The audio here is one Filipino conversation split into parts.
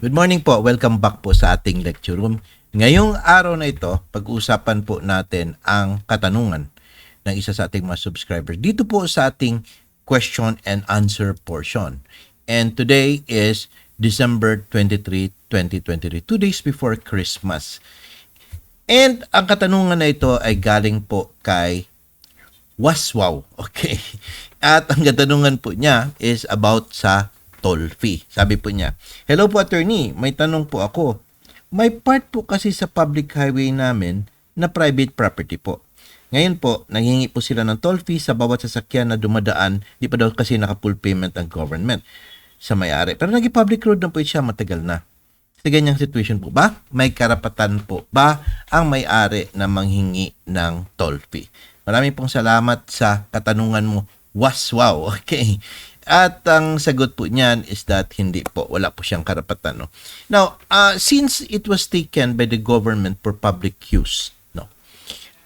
Good morning po. Welcome back po sa ating lecture room. Ngayong araw na ito, pag-uusapan po natin ang katanungan ng isa sa ating mga subscribers dito po sa ating question and answer portion. And today is December 23, 2023, two days before Christmas. And ang katanungan na ito ay galing po kay Waswaw. Okay. At ang katanungan po niya is about sa toll fee. Sabi po niya, Hello po attorney, may tanong po ako. May part po kasi sa public highway namin na private property po. Ngayon po, nanghingi po sila ng toll fee sa bawat sasakyan na dumadaan, di pa daw kasi naka-full payment ang government sa may-ari. Pero naging public road na po siya matagal na. Sa ganyang situation po ba, may karapatan po ba ang may-ari na manghingi ng toll fee? Maraming pong salamat sa katanungan mo. Waswaw, okay. At ang sagot po niyan is that hindi po, wala po siyang karapatan. No? Now, uh, since it was taken by the government for public use, no,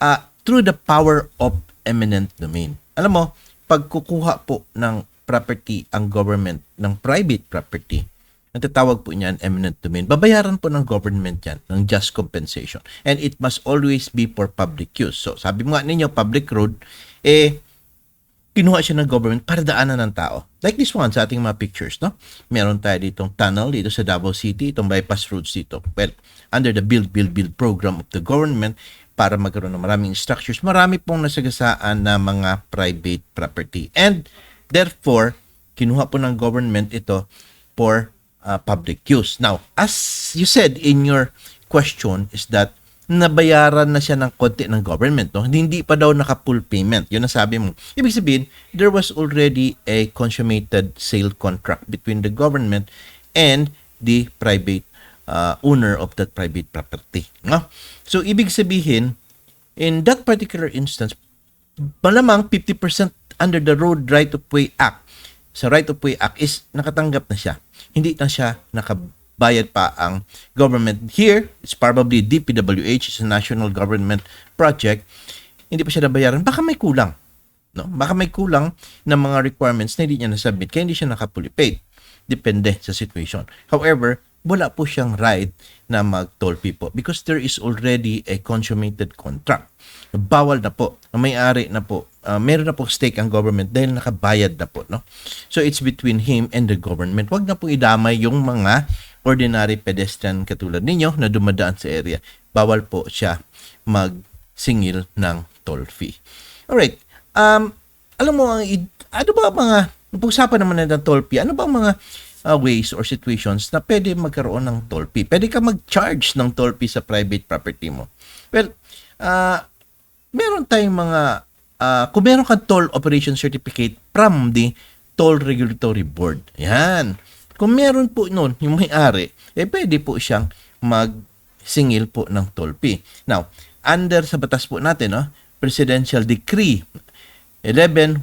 uh, through the power of eminent domain. Alam mo, pagkukuha po ng property ang government ng private property, ang tatawag po niyan eminent domain, babayaran po ng government yan ng just compensation. And it must always be for public use. So, sabi mo nga ninyo, public road, eh, kinuha siya ng government para daanan ng tao. Like this one sa ating mga pictures, no? Meron tayo ditong tunnel dito sa Davao City, itong bypass roads dito. Well, under the Build, Build, Build program of the government, para magkaroon ng maraming structures, marami pong nasagasaan na mga private property. And therefore, kinuha po ng government ito for uh, public use. Now, as you said in your question is that nabayaran na siya ng konti ng government. No? Hindi pa daw naka-full payment. Yun ang sabi mo. Ibig sabihin, there was already a consummated sale contract between the government and the private uh, owner of that private property. No? So, ibig sabihin, in that particular instance, malamang 50% under the Road Right of Way Act, sa Right of Way Act is nakatanggap na siya. Hindi na siya nakabayad pa ang government. Here, it's probably DPWH, it's a national government project. Hindi pa siya nabayaran. Baka may kulang. No? Baka may kulang na mga requirements na hindi niya nasubmit kaya hindi siya nakapully paid. Depende sa situation. However, wala po siyang right na mag-toll fee po because there is already a consummated contract. Bawal na po. May-ari na po. Uh, meron na po stake ang government dahil nakabayad na po. No? So it's between him and the government. Huwag na po idamay yung mga ordinary pedestrian katulad ninyo na dumadaan sa area. Bawal po siya magsingil ng toll fee. Alright. Um, alam mo, ang ano ba mga, pag-usapan naman na ng toll fee, ano ba mga uh, ways or situations na pwede magkaroon ng toll fee? Pwede ka mag-charge ng toll fee sa private property mo. Well, uh, meron tayong mga, uh, kung meron kang toll operation certificate from the Toll Regulatory Board. Yan. Kung meron po noon, yung may-ari, eh pwede po siyang magsingil po ng toll fee. Now, under sa batas po natin, no, Presidential Decree 1112,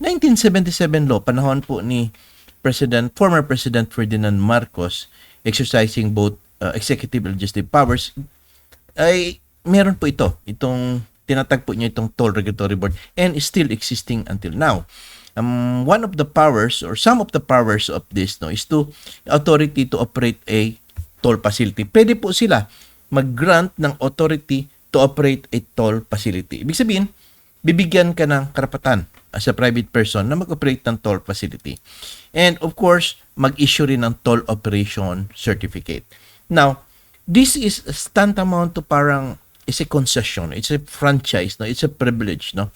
1977 law, panahon po ni President, former President Ferdinand Marcos, exercising both uh, executive and legislative powers, ay meron po ito, itong tinatag po niya itong Toll Regulatory Board and is still existing until now. Um, one of the powers or some of the powers of this no is to authority to operate a toll facility. Pwede po sila mag-grant ng authority to operate a toll facility. Ibig sabihin, bibigyan ka ng karapatan as a private person na mag-operate ng toll facility. And of course, mag-issue rin ng toll operation certificate. Now, this is tantamount to parang is a concession, it's a franchise, no? It's a privilege, no?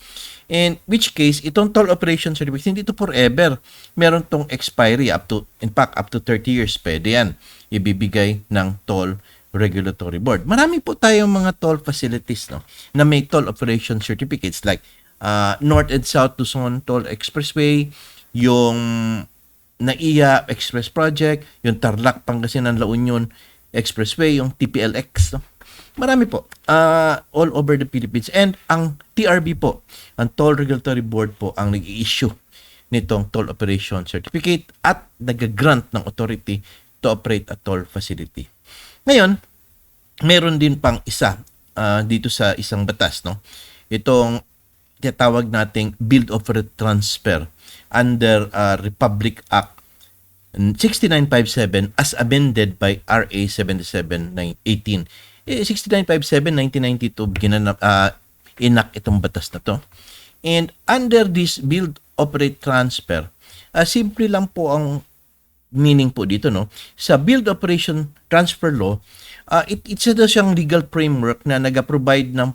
In which case, itong toll operation certificate, hindi ito forever. Meron tong expiry up to, in fact, up to 30 years. Pwede yan. Ibibigay ng toll regulatory board. Marami po tayong mga toll facilities, no? Na may toll operation certificates like uh, North and South Luzon Toll Expressway, yung NAIA Express Project, yung Tarlac Pangasinan La Union Expressway, yung TPLX, no? Marami po. Uh, all over the Philippines. And ang TRB po, ang Toll Regulatory Board po, ang nag-i-issue nitong toll operation certificate at nag-grant ng authority to operate a toll facility. Ngayon, meron din pang isa uh, dito sa isang batas, no? Itong tinatawag nating Build of Transfer under uh, Republic Act 6957 as amended by RA 7718. Eh, 6957, 1992, ginanap, uh, inak itong batas na to. And under this build, operate, transfer, uh, simple lang po ang meaning po dito, no? Sa build, operation, transfer law, uh, it, it's ito siyang legal framework na nag-provide ng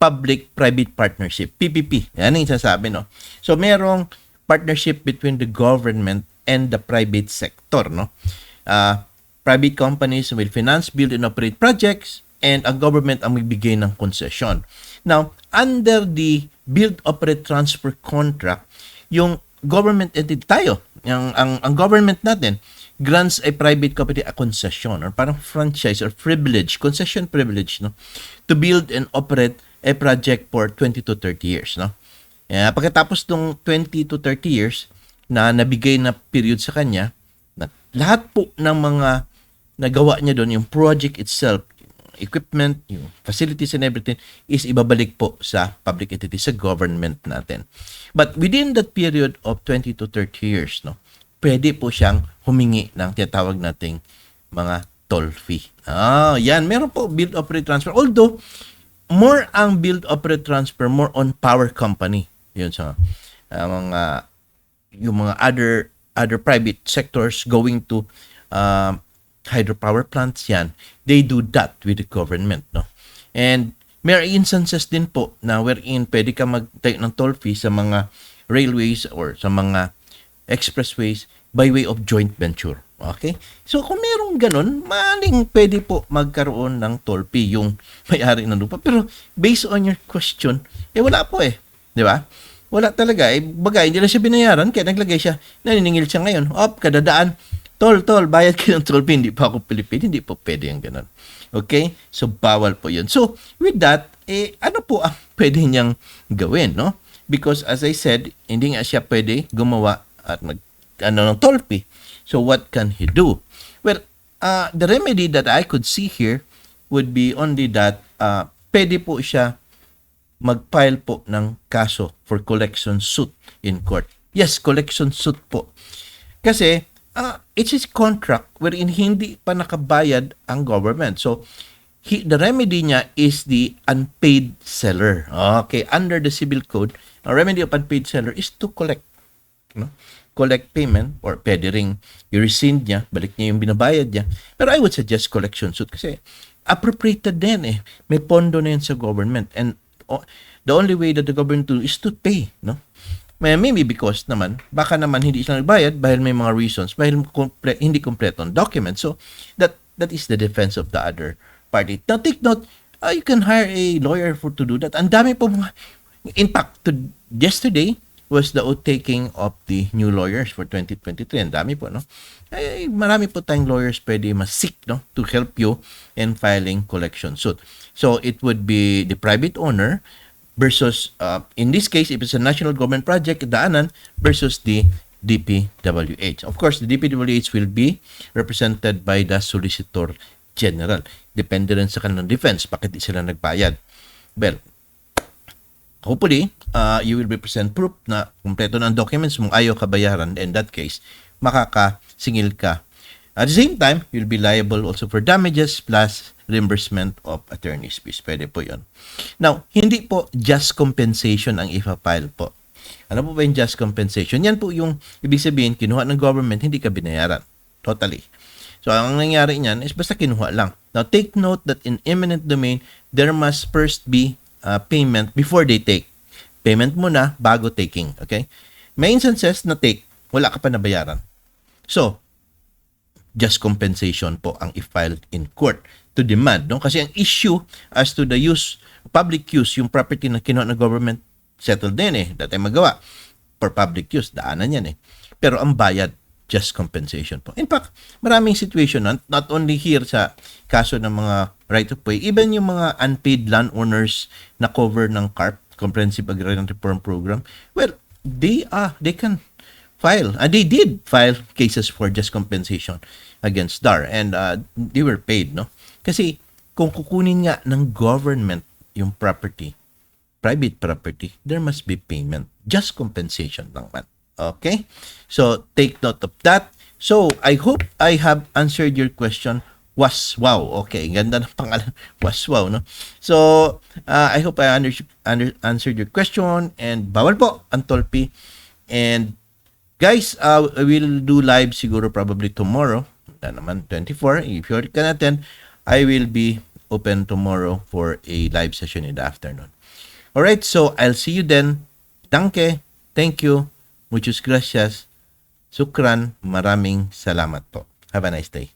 public-private partnership, PPP. Yan ang sasabi, no? So, merong partnership between the government and the private sector, no? Uh, private companies will finance, build, and operate projects, and ang government ang magbigay ng concession. Now, under the build, operate, transfer contract, yung government entity tayo, yung, ang, ang government natin, grants a private company a concession or parang franchise or privilege, concession privilege, no? To build and operate a project for 20 to 30 years, no? Uh, pagkatapos ng 20 to 30 years na nabigay na period sa kanya, na lahat po ng mga nagawa niya doon, yung project itself, equipment, yung facilities and everything, is ibabalik po sa public entity, sa government natin. But within that period of 20 to 30 years, no, pwede po siyang humingi ng tinatawag nating mga toll fee. Ah, yan. Meron po build, operate, transfer. Although, more ang build, operate, transfer, more on power company. Yun sa uh, mga yung mga other other private sectors going to uh, hydropower plants yan, they do that with the government, no? And may instances din po na wherein pwede ka mag-take ng toll fee sa mga railways or sa mga expressways by way of joint venture. Okay? So, kung merong ganun, maling pwede po magkaroon ng toll fee yung may-ari ng lupa. Pero, based on your question, eh wala po eh. Di ba? Wala talaga. Eh, bagay, hindi na siya binayaran, kaya naglagay siya. Naniningil siya ngayon. Op, kadadaan. Tol, tol, bayad ka ng toll fee. Hindi pa ako Pilipino. Hindi po pwede yung ganun. Okay? So, bawal po yun. So, with that, eh, ano po ang pwede niyang gawin, no? Because, as I said, hindi nga siya pwede gumawa at mag, ano, ng toll fee. So, what can he do? Well, uh, the remedy that I could see here would be only that uh, pwede po siya mag-file po ng kaso for collection suit in court. Yes, collection suit po. Kasi, uh, it's his contract wherein hindi pa nakabayad ang government. So, he, the remedy niya is the unpaid seller. Okay, under the civil code, ang remedy of unpaid seller is to collect. No? collect payment or pwede ring i-rescind niya, balik niya yung binabayad niya. Pero I would suggest collection suit kasi appropriated din eh. May pondo na yan sa government and oh, the only way that the government do is to pay, no? Maybe because naman, baka naman hindi sila nagbayad dahil may mga reasons, dahil komple- hindi kompleto ang document. So, that that is the defense of the other party. Now, take note, uh, you can hire a lawyer for to do that. Ang dami po mga, in fact, to, yesterday, was the taking of the new lawyers for 2023. Ang dami po, no? Ay, marami po tayong lawyers pwede masik, no? To help you in filing collection suit. So, it would be the private owner versus, uh, in this case, if it's a national government project, daanan, versus the DPWH. Of course, the DPWH will be represented by the Solicitor General. Depende rin sa kanilang defense, bakit di sila nagbayad. Well, hopefully, uh, you will be present proof na kumpleto ng documents mong ayaw kabayaran. In that case, makakasingil ka. At the same time, you'll be liable also for damages plus reimbursement of attorney's fees. Pwede po yon. Now, hindi po just compensation ang ipa-file po. Ano po ba yung just compensation? Yan po yung ibig sabihin, kinuha ng government, hindi ka binayaran. Totally. So, ang nangyari niyan is basta kinuha lang. Now, take note that in eminent domain, there must first be uh, payment before they take. Payment muna bago taking. Okay? May instances na take, wala ka pa nabayaran. So, just compensation po ang i-file in court to demand. No? Kasi ang issue as to the use, public use, yung property na kinuha ng government, settled din eh. Dati magawa. For public use, daanan yan eh. Pero ang bayad, just compensation po. In fact, maraming situation, not, not only here sa kaso ng mga right of way, even yung mga unpaid landowners na cover ng CARP, Comprehensive Agrarian Reform Program, well, they are, they can file, and they did file cases for just compensation against DAR, and uh, they were paid, no? Kasi kung kukunin nga ng government yung property, private property, there must be payment. Just compensation lang man. Okay? So, take note of that. So, I hope I have answered your question. Was wow. Okay, ganda ng pangalan. Was wow, no? So, uh, I hope I under, under, answered your question and bawal po ang tolpi. And guys, uh, we'll do live siguro probably tomorrow. Na naman 24. If you can attend, I will be open tomorrow for a live session in the afternoon. All right, so I'll see you then. Danke. Thank you. Muchas gracias. Sukran. Maraming salamat po. Have a nice day.